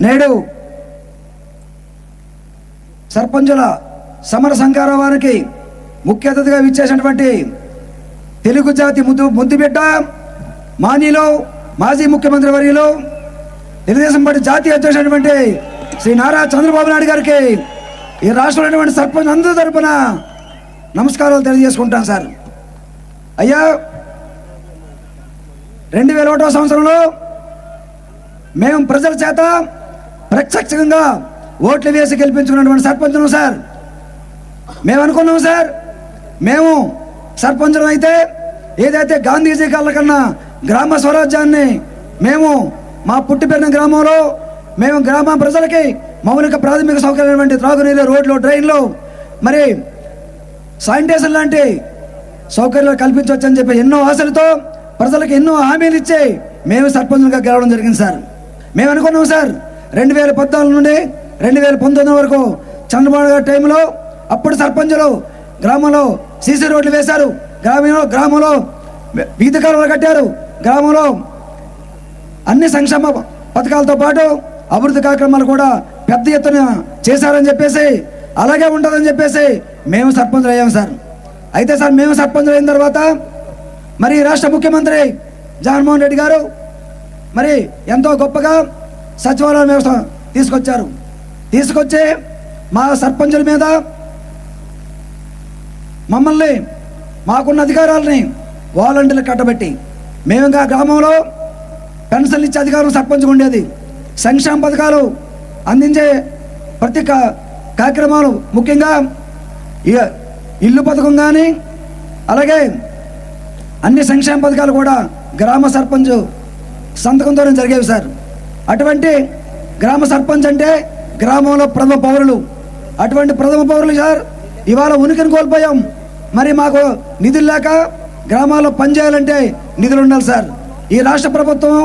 నేడు సర్పంచుల సమర సంఘాల వారికి ముఖ్య అతిథిగా విచ్చేసినటువంటి తెలుగు జాతి ముద్దు ముద్దుబిడ్డ మానీలో మాజీ ముఖ్యమంత్రి వర్యులు తెలుగుదేశం పార్టీ జాతీయ అధ్యక్షుడైనటువంటి శ్రీ నారా చంద్రబాబు నాయుడు గారికి ఈ రాష్ట్రంలోనేటువంటి సర్పంచ్ అందరి తరపున నమస్కారాలు తెలియజేసుకుంటాను సార్. అయ్యా రెండు వేల ఒకటో సంవత్సరంలో మేము ప్రజల చేత ప్రత్యక్షంగా ఓట్లు వేసి గెలిపించుకున్నటువంటి సర్పంచులు సార్. మేము అనుకున్నాం సార్. మేము సర్పంచులం అయితే ఏదైతే గాంధీజీ కళ్ళ కన్నా గ్రామ స్వరాజ్యాన్ని మేము మా పుట్టిపెరిగిన గ్రామంలో మేము గ్రామ ప్రజలకి మౌలిక ప్రాథమిక సౌకర్యమైనటువంటి త్రాగునీరు రోడ్లు డ్రైన్లు మరి శానిటేషన్ లాంటి సౌకర్యాలు కల్పించవచ్చని చెప్పి ఎన్నో ఆశలతో ప్రజలకు ఎన్నో హామీలు ఇచ్చి మేము సర్పంచ్గా గెలవడం జరిగింది సార్. మేము అనుకున్నాం సార్. రెండు వేల పద్నాలుగు నుండి రెండు వేల పంతొమ్మిది వరకు చంద్రబాబు గారి టైంలో అప్పుడు సర్పంచులు గ్రామంలో సీసీ రోడ్లు వేశారు. గ్రామీణ గ్రామంలో వీధి కాలువలు కట్టారు. గ్రామంలో అన్ని సంక్షేమ పథకాలతో పాటు అభివృద్ధి కార్యక్రమాలు కూడా పెద్ద ఎత్తున చేశారని చెప్పేసి అలాగే ఉంటుందని చెప్పేసి మేము సర్పంచులు అయ్యాము సార్. అయితే సార్ మేము సర్పంచులు అయిన తర్వాత మరి రాష్ట్ర ముఖ్యమంత్రి జగన్మోహన్ రెడ్డి గారు మరి ఎంతో గొప్పగా సచివాలయం వ్యవస్థ తీసుకొచ్చారు. తీసుకొచ్చి మా సర్పంచుల మీద మమ్మల్ని మాకున్న అధికారాలని వాలంటీర్లు కట్టబెట్టి మేము ఇంకా గ్రామంలో పెన్షన్లు ఇచ్చే అధికారం సర్పంచ్ ఉండేది. సంక్షేమ పథకాలు అందించే ప్రతి కార్యక్రమాలు ముఖ్యంగా ఇల్లు పథకం కానీ అలాగే అన్ని సంక్షేమ పథకాలు కూడా గ్రామ సర్పంచ్ సంతకంతోనే జరిగేవి సార్. అటువంటి గ్రామ సర్పంచ్ అంటే గ్రామంలో ప్రథమ పౌరులు. అటువంటి ప్రథమ పౌరులు సార్ ఇవాళ ఉనికిని కోల్పోయాం. మరి మాకు నిధులు లేక గ్రామాల్లో పనిచేయాలంటే నిధులు ఉండాలి సార్. ఈ రాష్ట్ర ప్రభుత్వం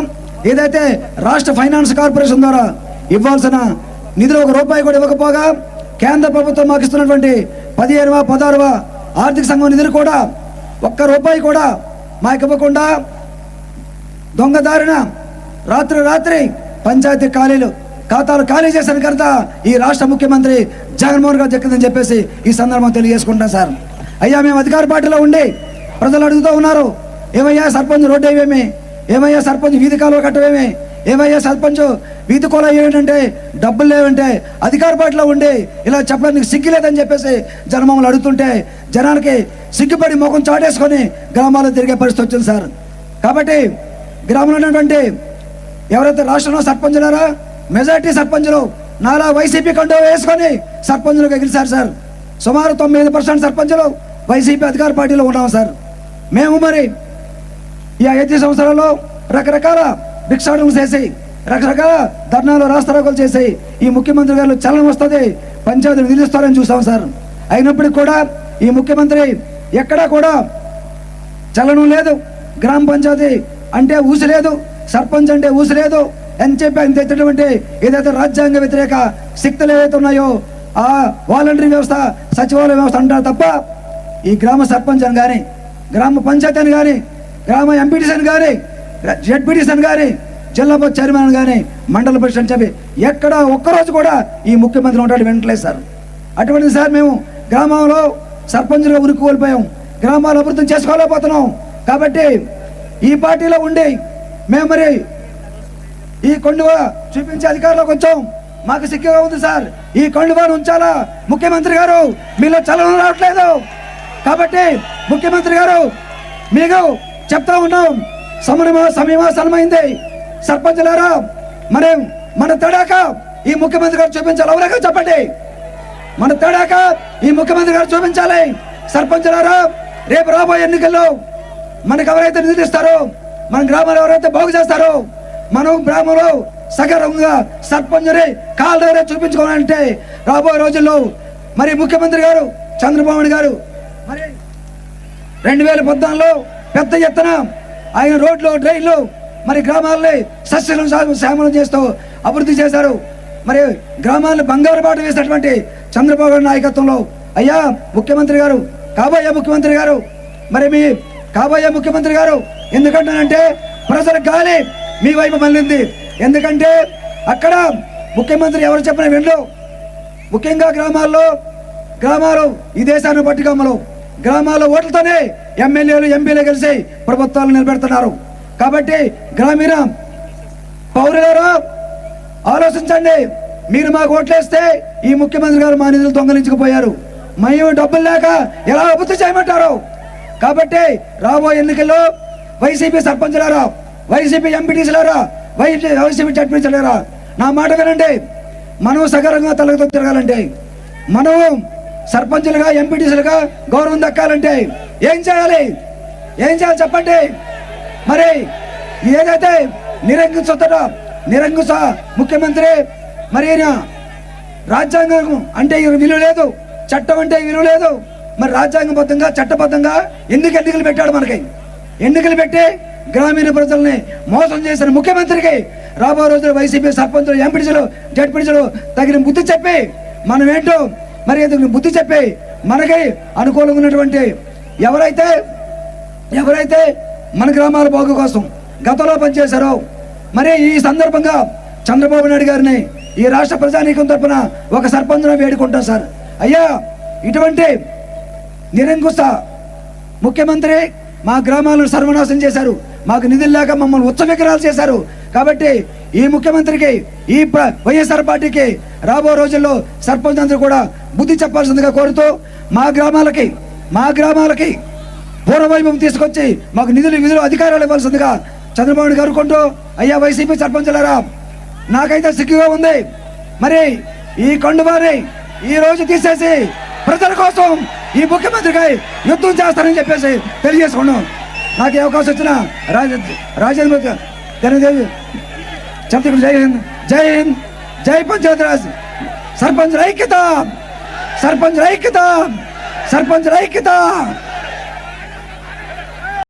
ఏదైతే రాష్ట్ర ఫైనాన్స్ కార్పొరేషన్ ద్వారా ఇవ్వాల్సిన నిధులు ఒక రూపాయి కూడా ఇవ్వకపోగా కేంద్ర ప్రభుత్వం మాకు ఇస్తున్నటువంటి పదిహేనువ పదహారవ ఆర్థిక సంఘం నిధులు కూడా ఒక్క రూపాయి కూడా మాకు ఇవ్వకుండా దొంగదారిన రాత్రి రాత్రి పంచాయతీ ఖాళీలు ఖాతాలు ఖాళీ చేసిన కనుక ఈ రాష్ట్ర ముఖ్యమంత్రి జగన్మోహన్ గారు దక్కిందని చెప్పేసి ఈ సందర్భం తెలియజేసుకుంటాం సార్. అయ్యా మేము అధికార పార్టీలో ఉండి ప్రజలు అడుగుతూ ఉన్నారు ఏమయ్యా సర్పంచ్ రోడ్డు వేయమేమి ఏమయ్యా సర్పంచ్ వీధి కాలువ కట్టవేమి? ఏమయ్యా సర్పంచ్ వీధి కోల ఏంటంటే డబ్బులు లేవంటే అధికార పార్టీలో ఉండి ఇలా చెప్పడానికి సిగ్గు లేదని చెప్పేసి జనమమ్మల్ని అడుగుతుంటే జనానికి సిగ్గుపడి ముఖం చాటేసుకొని గ్రామాల్లో తిరిగే పరిస్థితి వచ్చింది సార్. కాబట్టి గ్రామంలో ఉన్నటువంటి ఎవరైతే రాష్ట్రంలో సర్పంచులారా మెజార్టీ సర్పంచులు నాలా వైసీపీ కండో వేసుకొని సర్పంచులకు గెలిచారు సార్. సుమారు తొమ్మిది పర్సెంట్ సర్పంచులు వైసీపీ అధికార పార్టీలో ఉన్నాం సార్. మేము మరి ఈ ఐదు సంవత్సరాల్లో రకరకాల భిక్షాటనలు చేసి రకరకాల ధర్నాలు రాస్తారోకలు చేసి ఈ ముఖ్యమంత్రి గారు చలనం వస్తుంది పంచాయతీలు నిలుస్తారని చూసాం సార్. అయినప్పటికీ కూడా ఈ ముఖ్యమంత్రి ఎక్కడా కూడా చలనం లేదు గ్రామ పంచాయతీ అంటే ఊసి లేదు. సర్పంచ్ అంటే ఊసి లేదు అని చెప్పి ఆయన తెచ్చినటువంటి ఏదైతే రాజ్యాంగ వ్యతిరేక శక్తులు ఏవైతే ఉన్నాయో ఆ వాలంటరీ వ్యవస్థ సచివాలయ వ్యవస్థ అంటారు తప్ప ఈ గ్రామ సర్పంచ్ అని కానీ గ్రామ పంచాయతీ అని కానీ గ్రామ ఎంపీటీసీ అని కానీ జెడ్పీటీసీ అని కానీ జిల్లా బోర్డు చైర్మన్ అని కానీ మండల పరిషత్ అని చెప్పి ఎక్కడ ఒక్కరోజు కూడా ఈ ముఖ్యమంత్రి ఉంటాడు వెంటలేదు సార్. అటువంటి సార్ మేము గ్రామంలో సర్పంచులుగా ఉనికి కోల్పోయాం. గ్రామాలు అభివృద్ధి చేసుకోలేకపోతున్నాం. కాబట్టి ఈ పార్టీలో ఉండే మేము మరి ఈ కొండువ చూపించే అధికారులు కొంచెం మాకు సిక్కిగా ఉంది సార్. ఈ కొండువాను ఉంచాలా? ముఖ్యమంత్రి గారు మీలో చలనం రావట్లేదు. కాబట్టి ముఖ్యమంత్రి గారు మీకు చెప్తా ఉన్నాం. సమయమా సమయమా సమయమైంది. సర్పంచులారా మరి మన తడాక ఈ ముఖ్యమంత్రి గారు చూపించాలి. ఎవరైనా చెప్పండి. మన తడాక ఈ ముఖ్యమంత్రి గారు చూపించాలి. సర్పంచులారా రేపు రాబోయే ఎన్నికల్లో మనకు ఎవరైతే నిధులు ఇస్తారో మన గ్రామాలు ఎవరైతే బాగు చేస్తారో మనం గ్రామంలో సగర్వంగా సర్పంచుని కాళ్ళ దగ్గర చూపించుకోవాలంటే రాబోయే రోజుల్లో మరి ముఖ్యమంత్రి గారు చంద్రబాబు గారు మరి రెండు వేల పద్నాలుగులో పెద్ద ఎత్తున ఆయన రోడ్లు డ్రైన్లు మరి గ్రామాలని సస్యలను సా- చేస్తూ అభివృద్ధి చేశారు. మరి గ్రామాలను బంగారు బాట వేసినటువంటి చంద్రబాబు గారి నాయకత్వంలో అయ్యా ముఖ్యమంత్రి గారు కాబోయే ముఖ్యమంత్రి గారు మరి మీ కాబోయే ముఖ్యమంత్రి గారు ఎందుకంటానంటే ప్రజల గాలి మీ వైపు మళ్ళింది. ఎందుకంటే అక్కడ ముఖ్యమంత్రి ఎవరు చెప్పిన వినరు ముఖ్యంగా గ్రామాల్లో గ్రామాలు ఈ దేశాన్ని పట్టుకమ్మలు గ్రామాల్లో ఓట్లతోనే ఎమ్మెల్యేలు ఎంపీలు కలిసి ప్రభుత్వాలు నిలబెడుతున్నారు. కాబట్టి గ్రామీణ పౌరులారా ఆలోచించండి. మీరు మాకు ఓట్లేస్తే ఈ ముఖ్యమంత్రి గారు మా నిధులు దొంగలించుకుపోయారు. మేము డబ్బులు లేక ఎలా అభివృద్ధి చేయమంటారు? కాబట్టి రాబోయే ఎన్నికల్లో వైసీపీ సర్పంచులారా వైసీపీ ఎంపీటీసీలారా వైసీపీ వైసీపీ జడ్పీసీలారా నా మాట వినండి. మనం సగరంగా తలగతో తిరగాలంటే మనం సర్పంచులుగా ఎంపీటీసీలుగా గౌరవం దక్కాలంటే ఏం చేయాలి? ఏం చేయాలి చెప్పండి? మరి ఏదైతే నిరంకుశత నిరంకుశ ముఖ్యమంత్రి మరి రాజ్యాంగం అంటే విలువ లేదు చట్టం అంటే విలువ లేదు మరి రాజ్యాంగబద్ధంగా చట్టబద్ధంగా ఎందుకు ఎన్నికలు పెట్టాడు మనకి? ఎన్నికలు పెట్టి గ్రామీణ ప్రజల్ని మోసం చేసిన ముఖ్యమంత్రికి రాబో రోజులు వైసీపీ సర్పంచులు ఎంపీడీసీలు జడ్పీడీసీలు తగిన బుద్ధి చెప్పి మనం ఏంటో మరి ఎందుకు బుద్ధి చెప్పి మనకి అనుకూలంగా ఉన్నటువంటి ఎవరైతే ఎవరైతే మన గ్రామాల బాగు కోసం గతంలో పనిచేశారో మరి ఈ సందర్భంగా చంద్రబాబు నాయుడు గారిని ఈ రాష్ట్ర ప్రజానీకం తరపున ఒక సర్పంచ్ను వేడుకుంటాం సార్. అయ్యా ఇటువంటి నిరంకుశ ముఖ్యమంత్రి మా గ్రామాలను సర్వనాశనం చేశారు. మాకు నిధులు లేక మమ్మల్ని ఉత్సవికరాలు చేశారు. కాబట్టి ఈ ముఖ్యమంత్రికి ఈ వైఎస్ఆర్ పార్టీకి రాబో రోజుల్లో సర్పంచ్ అందరూ కూడా బుద్ధి చెప్పాల్సిందిగా కోరుతూ మా గ్రామాలకి మా గ్రామాలకి పూర్వవైభవం తీసుకొచ్చి మాకు నిధులు విధులు అధికారాలు ఇవ్వాల్సిందిగా చంద్రబాబు నాయుడు గారుకుంటూ అయ్యా వైసీపీ సర్పంచులారా నాకైతే సిగ్గుగా ఉంది. మరి ఈ కొండవారి ఈ రోజు తీసేసి ప్రజల కోసం ఈ ముఖ్యమంత్రికై యుద్ధం చేస్తారని చెప్పేసి తెలియజేసుకున్నాం. నాకు ఏ అవకాశం వచ్చినా రాజ రాజేంద్ర ధనదేవి జై హింద్ జై హింద్ జై పంచాయతీరాజ్ సర్పంచ్ ఐక్యత సర్పంచ్ ఐక్యత సర్పంచ్ ఐక్యత.